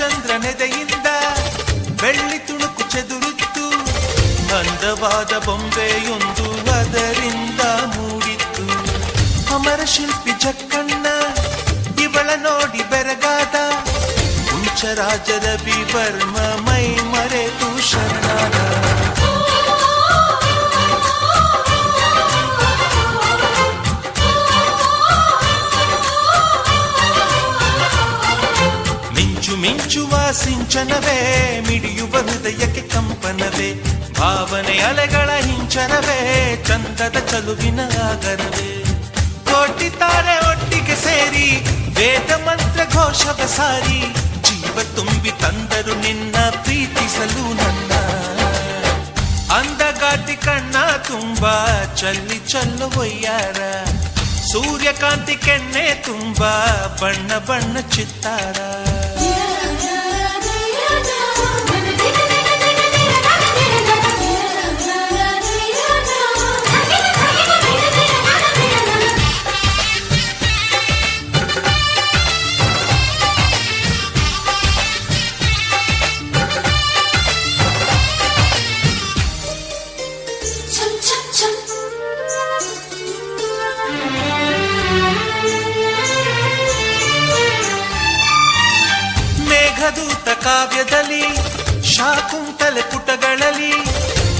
ಚಂದ್ರನೆದೆಯಿಂದ ಬೆಳ್ಳಿ ತುಣುಕು ಚೆದುರಿತ್ತು. ಅಂದವಾದ ಬೊಂಬೆಯೊಂದು ಅದರಿಂದ ಮೂಡಿತ್ತು. ಅಮರ ಶಿಲ್ಪಿ ಜಕ್ಕಣ್ಣ ಇವಳ ನೋಡಿ ಬೆರಗಾದ. ಕುಂಚರಾಜದ ಬಿವರ್ಮ ಮೈ ಮರೆತು ಮಿಂಚುವ ಸಿಂಚನವೇ ಮಿಡಿಯುವ ಹೃದಯಕ್ಕೆ ಕಂಪನವೇ, ಭಾವನೆ ಅಲೆಗಳ ಹಿಂಚನವೇ, ಚಂದದ ಚಲುವಿನ ಆಗರವೇ. ಕೋಟಿ ತಾರೆ ಒಟ್ಟಿಗೆ ಸೇರಿ, ವೇದ ಮಂತ್ರ ಘೋಷವ ಸಾರಿ, ಜೀವ ತುಂಬಿ ತಂದರು ನಿನ್ನ ಪ್ರೀತಿಸಲು ನನ್ನ. ಅಂದಗಾತಿ ಕಣ್ಣ ತುಂಬಾ, ಚಲ್ಲಿ ಚಲ್ಲು ಒಯ್ಯಾರ. ಸೂರ್ಯಕಾಂತಿ ಕೆನ್ನೆ ತುಂಬಾ, ಬಣ್ಣ ಬಣ್ಣ ಚಿತ್ತಾರ. ಕಾವ್ಯದಲ್ಲಿ ಶಾಕುಂತಲೆ ಪುಟಗಳಲ್ಲಿ,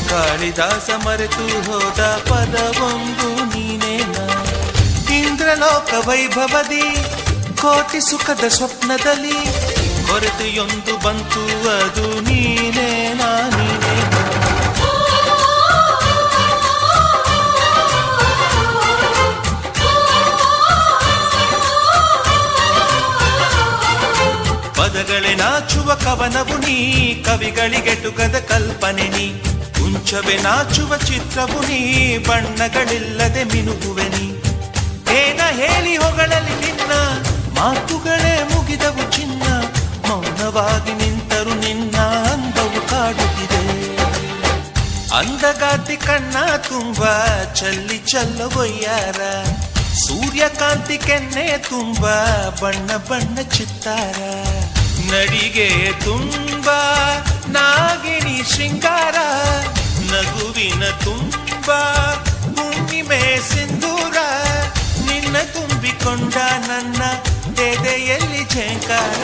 ಕಾಳಿದಾಸ ಮರೆತು ಹೋದ ಪದವೊಂದು ನೀನೇನ? ಇಂದ್ರಲೋಕ ವೈಭವದಿ, ಕೋಟಿ ಸುಖದ ಸ್ವಪ್ನದಲ್ಲಿ ಕೊರತೆಯೊಂದು ಬಂತು ಅದು ನೀನೇನಾ? ನೀನೇನಾ? ನಾಚುವ ಕವನವು ನೀ, ಕವಿಗಳಿಗೆಟುಕದ ಕಲ್ಪನೆ ನೀ. ಕುಂಚವೆ ನಾಚುವ ಚಿತ್ರವು ನೀ, ಬಣ್ಣಗಳಿಲ್ಲದೆ ಮಿನುಗುವೆ ನೀ. ಏನ ಹೇಳಿ ಹೊಗಳಲ್ಲಿ ನಿನ್ನ, ಮಾತುಗಳೇ ಮುಗಿದವು ಚಿನ್ನ. ಮೌನವಾಗಿ ನಿಂತರು ನಿನ್ನ ಅಂದವು ಕಾಡುತ್ತಿದೆ. ಅಂದಗಾತಿ ಕಣ್ಣ ತುಂಬ, ಚಲ್ಲಿ ಚಲ್ಲವೊಯ್ಯಾರ ಸೂರ್ಯಕಾಂತಿ ಕೆನ್ನೆ ತುಂಬ, ಬಣ್ಣ ಬಣ್ಣ ಚಿತ್ತಾರ. ನಡಿಗೆ ತುಂಬ ನಾಗಿನಿ ಶೃಂಗಾರ ನಗುವಿನ ತುಂಬ ಹುಣ್ಣಿಮೆ ಸಿಂಧೂರ. ನಿನ್ನ ತುಂಬಿಕೊಂಡ ನನ್ನ ಎದೆಯಲ್ಲಿ ಝೇಂಕಾರ